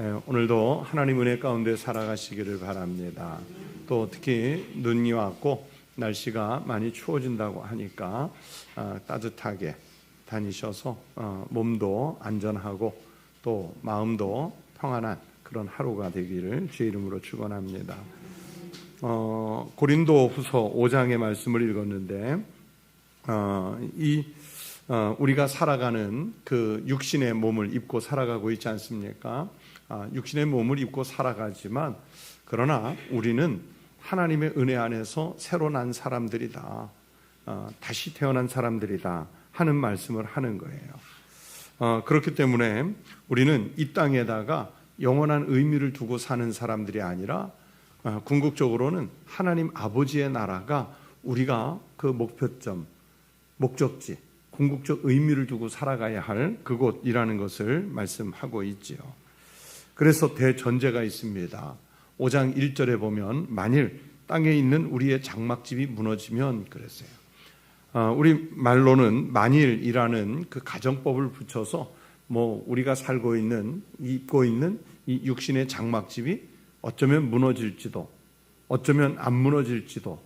예, 오늘도 하나님 은혜 가운데 살아가시기를 바랍니다. 또 특히 눈이 왔고 날씨가 많이 추워진다고 하니까 아, 따뜻하게 다니셔서 어, 몸도 안전하고 또 마음도 평안한 그런 하루가 되기를 주의 이름으로 축원합니다. 어, 고린도 후서 5장의 말씀을 읽었는데 어, 이 어, 우리가 살아가는 그 육신의 몸을 입고 살아가고 있지 않습니까? 아, 육신의 몸을 입고 살아가지만 그러나 우리는 하나님의 은혜 안에서 새로 난 사람들이다. 어, 다시 태어난 사람들이다 하는 말씀을 하는 거예요. 어, 그렇기 때문에 우리는 이 땅에다가 영원한 의미를 두고 사는 사람들이 아니라 어, 궁극적으로는 하나님 아버지의 나라가 우리가 그 목표점, 목적지, 궁극적 의미를 두고 살아가야 할 그곳이라는 것을 말씀하고 있지요. 그래서 대전제가 있습니다. 5장 1절에 보면 만일 땅에 있는 우리의 장막집이 무너지면 그랬어요. 어, 우리 말로는 만일이라는 그 가정법을 붙여서 뭐 우리가 살고 있는 입고 있는 이 육신의 장막집이 어쩌면 무너질지도 어쩌면 안 무너질지도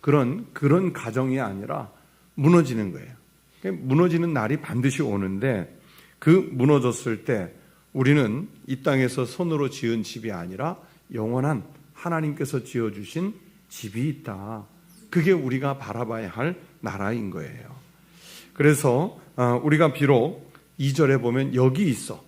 그런 그런 가정이 아니라 무너지는 거예요. 그러니까 무너지는 날이 반드시 오는데 그 무너졌을 때 우리는 이 땅에서 손으로 지은 집이 아니라 영원한 하나님께서 지어 주신 집이 있다. 그게 우리가 바라봐야 할 나라인 거예요. 그래서 어, 우리가 비록 2절에 보면 여기 있어.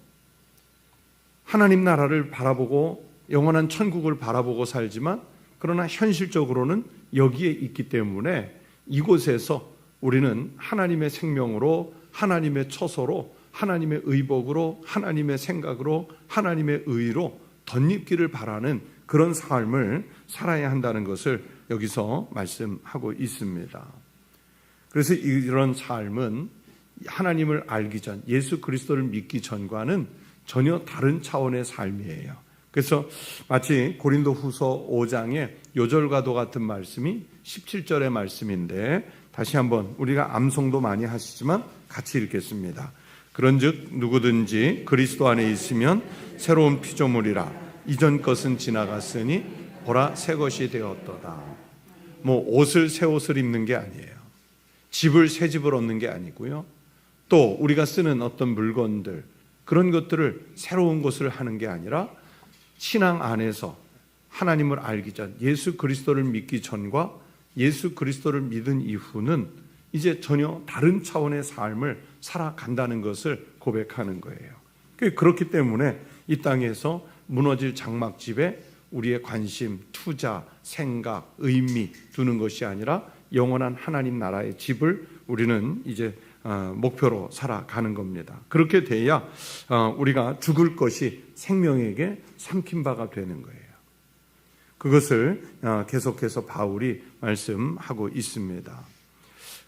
하나님 나라를 바라보고 영원한 천국을 바라보고 살지만 그러나 현실적으로는 여기에 있기 때문에 이곳에서 우리는 하나님의 생명으로 하나님의 처소로 하나님의 의복으로 하나님의 생각으로 하나님의 의로 덧입기를 바라는 그런 삶을 살아야 한다는 것을 여기서 말씀하고 있습니다. 그래서 이런 삶은 하나님을 알기 전, 예수 그리스도를 믿기 전과는 전혀 다른 차원의 삶이에요. 그래서 마치 고린도 후서 5장의 요절과도 같은 말씀이 17절의 말씀인데 다시 한번 우리가 암송도 많이 하시지만 같이 읽겠습니다. 그런즉 누구든지 그리스도 안에 있으면 새로운 피조물이라 이전 것은 지나갔으니 보라 새 것이 되었도다. 뭐 옷을 새 옷을 입는 게 아니에요. 집을 새 집을 얻는 게 아니고요. 또 우리가 쓰는 어떤 물건들 그런 것들을 새로운 것을 하는 게 아니라 신앙 안에서 하나님을 알기 전 예수 그리스도를 믿기 전과 예수 그리스도를 믿은 이후는 이제 전혀 다른 차원의 삶을 살아간다는 것을 고백하는 거예요. 그렇기 때문에 이 땅에서 무너질 장막집에 우리의 관심, 투자, 생각, 의미 두는 것이 아니라 영원한 하나님 나라의 집을 우리는 이제 어, 목표로 살아가는 겁니다. 그렇게 돼야 어, 우리가 죽을 것이 생명에게 삼킨 바가 되는 거예요. 그것을 어, 계속해서 바울이 말씀하고 있습니다.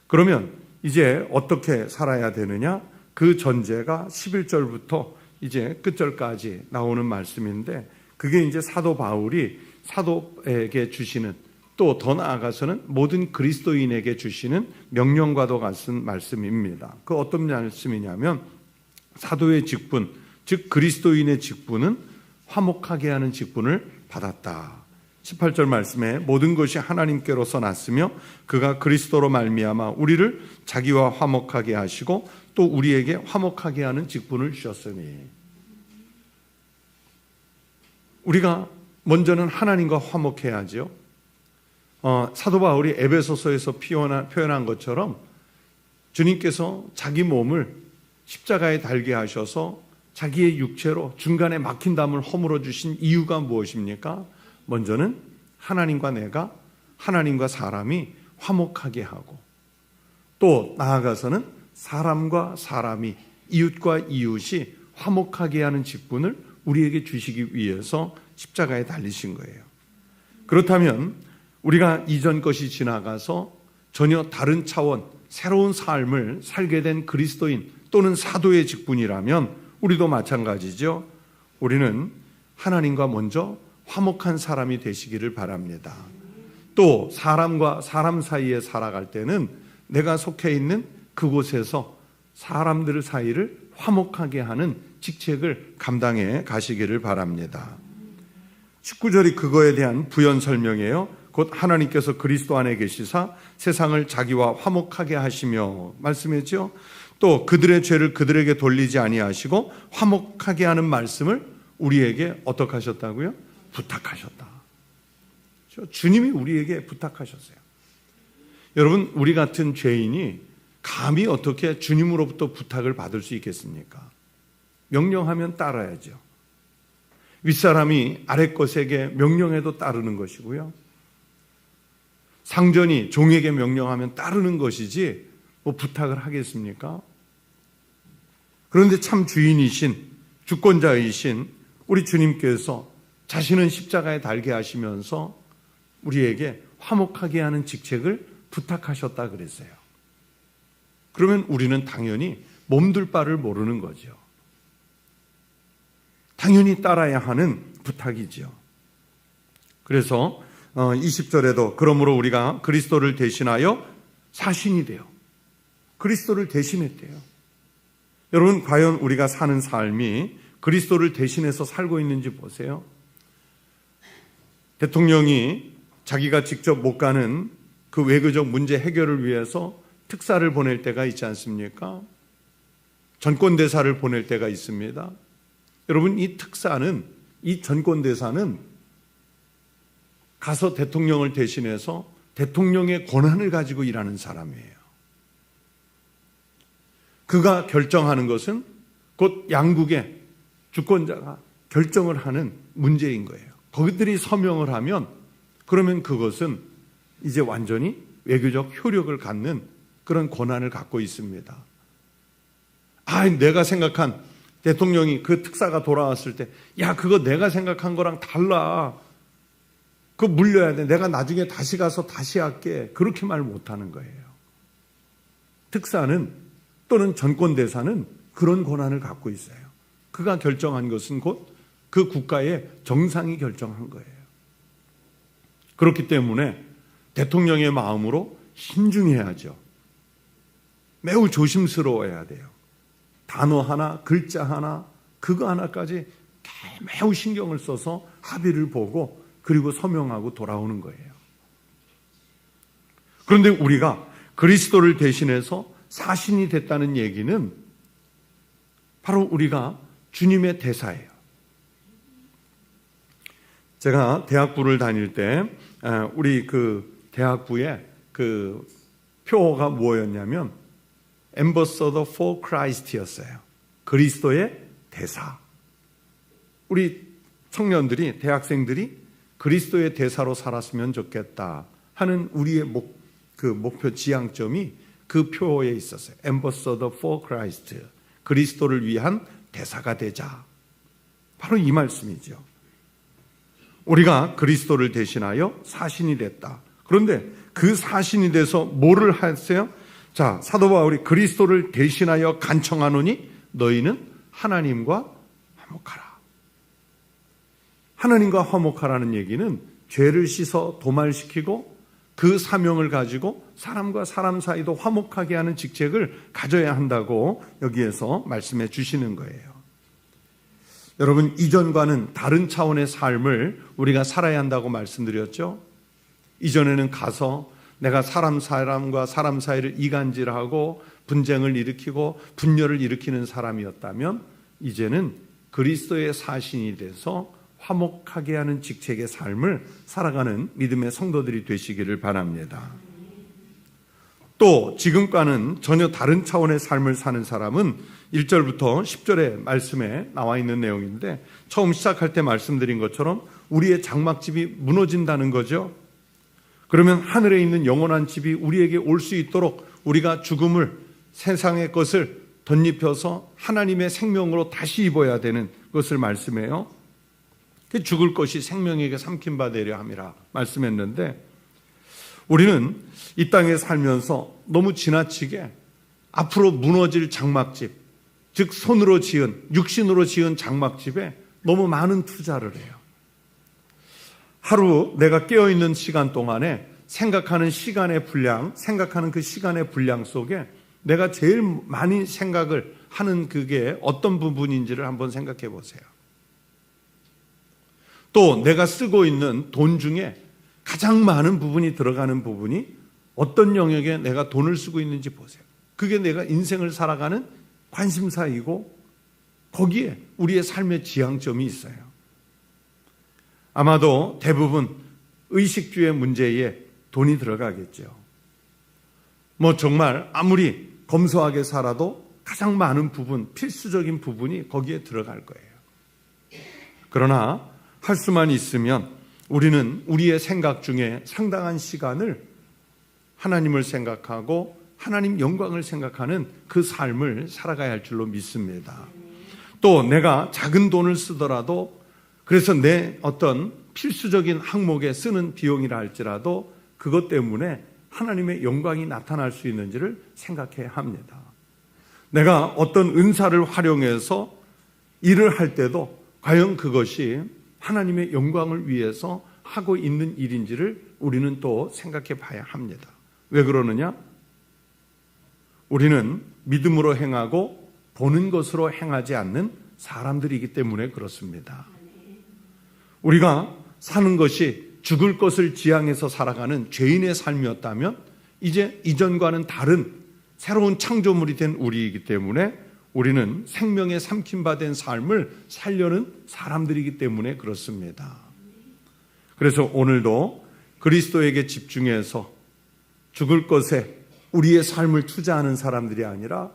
그러면 이제 어떻게 살아야 되느냐? 그 전제가 11절부터 이제 끝절까지 나오는 말씀인데 그게 이제 사도 바울이 사도에게 주시는 또 더 나아가서는 모든 그리스도인에게 주시는 명령과도 같은 말씀입니다. 그 어떤 말씀이냐면 사도의 직분, 즉 그리스도인의 직분은 화목하게 하는 직분을 받았다. 18절 말씀에 모든 것이 하나님께로서 났으며 그가 그리스도로 말미암아 우리를 자기와 화목하게 하시고 또 우리에게 화목하게 하는 직분을 주셨으니 우리가 먼저는 하나님과 화목해야지요. 어, 사도 바울이 에베소서에서 표현한, 표현한 것처럼 주님께서 자기 몸을 십자가에 달게 하셔서 자기의 육체로 중간에 막힌 담을 허물어 주신 이유가 무엇입니까? 먼저는 하나님과 내가 하나님과 사람이 화목하게 하고 또 나아가서는 사람과 사람이 이웃과 이웃이 화목하게 하는 직분을 우리에게 주시기 위해서 십자가에 달리신 거예요. 그렇다면 우리가 이전 것이 지나가서 전혀 다른 차원, 새로운 삶을 살게 된 그리스도인 또는 사도의 직분이라면 우리도 마찬가지죠. 우리는 하나님과 먼저 화목한 사람이 되시기를 바랍니다. 또 사람과 사람 사이에 살아갈 때는 내가 속해 있는 그곳에서 사람들 사이를 화목하게 하는 직책을 감당해 가시기를 바랍니다. 19절이 그거에 대한 부연 설명이에요. 곧 하나님께서 그리스도 안에 계시사 세상을 자기와 화목하게 하시며 말씀했죠. 또 그들의 죄를 그들에게 돌리지 아니하시고 화목하게 하는 말씀을 우리에게 어떻게 하셨다고요? 부탁하셨다. 주님이 우리에게 부탁하셨어요. 여러분, 우리 같은 죄인이 감히 어떻게 주님으로부터 부탁을 받을 수 있겠습니까? 명령하면 따라야죠. 윗사람이 아래 것에게 명령해도 따르는 것이고요. 상전이 종에게 명령하면 따르는 것이지 뭐 부탁을 하겠습니까? 그런데 참 주인이신 주권자이신 우리 주님께서 자신은 십자가에 달게 하시면서 우리에게 화목하게 하는 직책을 부탁하셨다 그랬어요. 그러면 우리는 당연히 몸둘 바를 모르는 거죠. 당연히 따라야 하는 부탁이지요. 그래서 20절에도 그러므로 우리가 그리스도를 대신하여 사신이 돼요. 그리스도를 대신했대요. 여러분 과연 우리가 사는 삶이 그리스도를 대신해서 살고 있는지 보세요. 대통령이 자기가 직접 못 가는 그 외교적 문제 해결을 위해서 특사를 보낼 때가 있지 않습니까? 전권대사를 보낼 때가 있습니다. 여러분, 이 특사는, 이 전권대사는 가서 대통령을 대신해서 대통령의 권한을 가지고 일하는 사람이에요. 그가 결정하는 것은 곧 양국의 주권자가 결정을 하는 문제인 거예요. 거기들이 서명을 하면 그러면 그것은 이제 완전히 외교적 효력을 갖는 그런 권한을 갖고 있습니다. 아, 내가 생각한 대통령이 그 특사가 돌아왔을 때, 야, 그거 내가 생각한 거랑 달라. 그거 물려야 돼. 내가 나중에 다시 가서 다시 할게. 그렇게 말 못 하는 거예요. 특사는 또는 전권 대사는 그런 권한을 갖고 있어요. 그가 결정한 것은 곧 그 국가의 정상이 결정한 거예요. 그렇기 때문에 대통령의 마음으로 신중해야죠. 매우 조심스러워야 돼요. 단어 하나, 글자 하나, 그거 하나까지 매우 신경을 써서 합의를 보고 그리고 서명하고 돌아오는 거예요. 그런데 우리가 그리스도를 대신해서 사신이 됐다는 얘기는 바로 우리가 주님의 대사예요. 제가 대학부를 다닐 때 우리 그 대학부에 그 표어가 뭐였냐면 Ambassador for Christ였어요. 그리스도의 대사. 우리 청년들이 대학생들이 그리스도의 대사로 살았으면 좋겠다 하는 우리의 목, 그 목표 지향점이 그 표어에 있었어요. Ambassador for Christ. 그리스도를 위한 대사가 되자. 바로 이 말씀이죠. 우리가 그리스도를 대신하여 사신이 됐다. 그런데 그 사신이 돼서 뭐를 했어요? 자, 사도 바울이 그리스도를 대신하여 간청하노니 너희는 하나님과 화목하라. 하나님과 화목하라는 얘기는 죄를 씻어 도말시키고 그 사명을 가지고 사람과 사람 사이도 화목하게 하는 직책을 가져야 한다고 여기에서 말씀해 주시는 거예요. 여러분, 이전과는 다른 차원의 삶을 우리가 살아야 한다고 말씀드렸죠? 이전에는 가서 내가 사람 사람과 사람 사이를 이간질하고 분쟁을 일으키고 분열을 일으키는 사람이었다면 이제는 그리스도의 사신이 돼서 화목하게 하는 직책의 삶을 살아가는 믿음의 성도들이 되시기를 바랍니다. 또 지금과는 전혀 다른 차원의 삶을 사는 사람은 1절부터 10절의 말씀에 나와 있는 내용인데 처음 시작할 때 말씀드린 것처럼 우리의 장막집이 무너진다는 거죠. 그러면 하늘에 있는 영원한 집이 우리에게 올 수 있도록 우리가 죽음을 세상의 것을 덧입혀서 하나님의 생명으로 다시 입어야 되는 것을 말씀해요. 죽을 것이 생명에게 삼킨 바 되려 함이라 말씀했는데 우리는 이 땅에 살면서 너무 지나치게 앞으로 무너질 장막집, 즉 손으로 지은 육신으로 지은 장막집에 너무 많은 투자를 해요. 하루 내가 깨어 있는 시간 동안에 생각하는 시간의 분량, 생각하는 그 시간의 분량 속에 내가 제일 많이 생각을 하는 그게 어떤 부분인지를 한번 생각해 보세요. 또 내가 쓰고 있는 돈 중에 가장 많은 부분이 들어가는 부분이 어떤 영역에 내가 돈을 쓰고 있는지 보세요. 그게 내가 인생을 살아가는 관심사이고 거기에 우리의 삶의 지향점이 있어요. 아마도 대부분 의식주의 문제에 돈이 들어가겠죠. 뭐 정말 아무리 검소하게 살아도 가장 많은 부분, 필수적인 부분이 거기에 들어갈 거예요. 그러나 할 수만 있으면 우리는 우리의 생각 중에 상당한 시간을 하나님을 생각하고 하나님 영광을 생각하는 그 삶을 살아가야 할 줄로 믿습니다. 또 내가 작은 돈을 쓰더라도 그래서 내 어떤 필수적인 항목에 쓰는 비용이라 할지라도 그것 때문에 하나님의 영광이 나타날 수 있는지를 생각해야 합니다. 내가 어떤 은사를 활용해서 일을 할 때도 과연 그것이 하나님의 영광을 위해서 하고 있는 일인지를 우리는 또 생각해 봐야 합니다. 왜 그러느냐? 우리는 믿음으로 행하고 보는 것으로 행하지 않는 사람들이기 때문에 그렇습니다. 우리가 사는 것이 죽을 것을 지향해서 살아가는 죄인의 삶이었다면 이제 이전과는 다른 새로운 창조물이 된 우리이기 때문에 우리는 생명의 삼킴바 된 삶을 살려는 사람들이기 때문에 그렇습니다. 그래서 오늘도 그리스도에게 집중해서 죽을 것에 우리의 삶을 투자하는 사람들이 아니라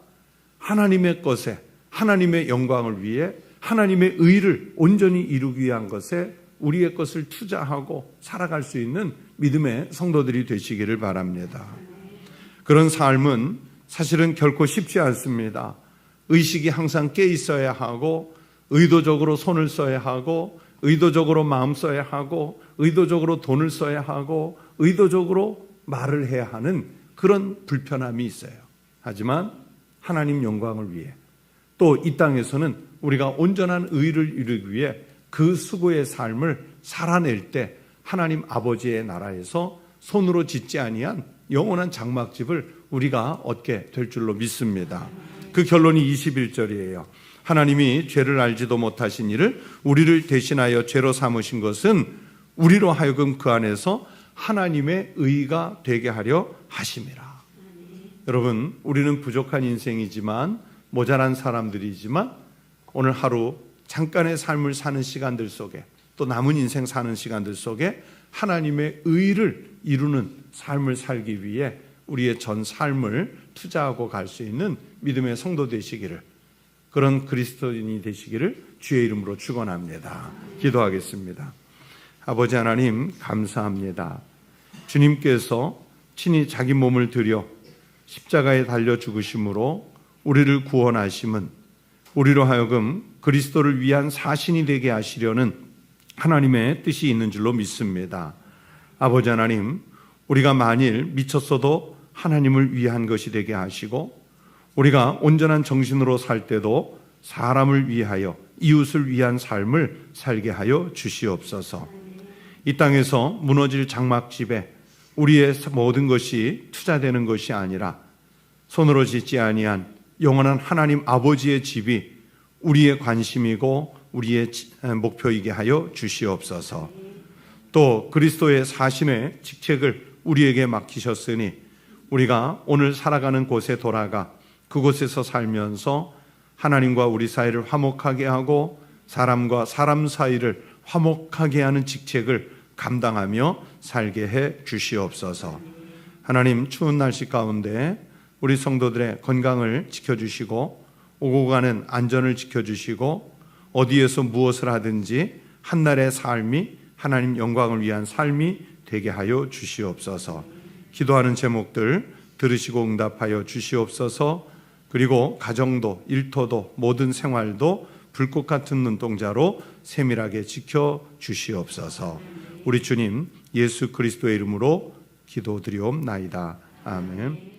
하나님의 것에 하나님의 영광을 위해 하나님의 의를 온전히 이루기 위한 것에 우리의 것을 투자하고 살아갈 수 있는 믿음의 성도들이 되시기를 바랍니다. 그런 삶은 사실은 결코 쉽지 않습니다. 의식이 항상 깨 있어야 하고 의도적으로 손을 써야 하고 의도적으로 마음 써야 하고 의도적으로 돈을 써야 하고 의도적으로 말을 해야 하는 그런 불편함이 있어요. 하지만 하나님 영광을 위해 또 이 땅에서는 우리가 온전한 의를 이루기 위해 그 수고의 삶을 살아낼 때 하나님 아버지의 나라에서 손으로 짓지 아니한 영원한 장막집을 우리가 얻게 될 줄로 믿습니다. 그 결론이 21절이에요. 하나님이 죄를 알지도 못하신 이를 우리를 대신하여 죄로 삼으신 것은 우리로 하여금 그 안에서 하나님의 의가 되게 하려 하심이라. 여러분, 우리는 부족한 인생이지만 모자란 사람들이지만 오늘 하루 잠깐의 삶을 사는 시간들 속에 또 남은 인생 사는 시간들 속에 하나님의 의를 이루는 삶을 살기 위해 우리의 전 삶을 투자하고 갈 수 있는 믿음의 성도 되시기를 그런 그리스도인이 되시기를 주의 이름으로 축원합니다. 기도하겠습니다. 아버지 하나님 감사합니다. 주님께서 친히 자기 몸을 들여 십자가에 달려 죽으심으로 우리를 구원하심은 우리로 하여금 그리스도를 위한 사신이 되게 하시려는 하나님의 뜻이 있는 줄로 믿습니다. 아버지 하나님, 우리가 만일 미쳤어도 하나님을 위한 것이 되게 하시고 우리가 온전한 정신으로 살 때도 사람을 위하여 이웃을 위한 삶을 살게 하여 주시옵소서. 이 땅에서 무너질 장막집에 우리의 모든 것이 투자되는 것이 아니라 손으로 짓지 아니한 영원한 하나님 아버지의 집이 우리의 관심이고 우리의 목표이게 하여 주시옵소서. 또 그리스도의 사신의 직책을 우리에게 맡기셨으니 우리가 오늘 살아가는 곳에 돌아가 그곳에서 살면서 하나님과 우리 사이를 화목하게 하고 사람과 사람 사이를 화목하게 하는 직책을 감당하며 살게 해 주시옵소서. 하나님 추운 날씨 가운데 우리 성도들의 건강을 지켜주시고 오고 가는 안전을 지켜주시고 어디에서 무엇을 하든지 한날의 삶이 하나님 영광을 위한 삶이 되게 하여 주시옵소서. 기도하는 제목들 들으시고 응답하여 주시옵소서. 그리고 가정도 일터도 모든 생활도 불꽃 같은 눈동자로 세밀하게 지켜 주시옵소서. 우리 주님 예수 그리스도의 이름으로 기도드리옵나이다. 아멘.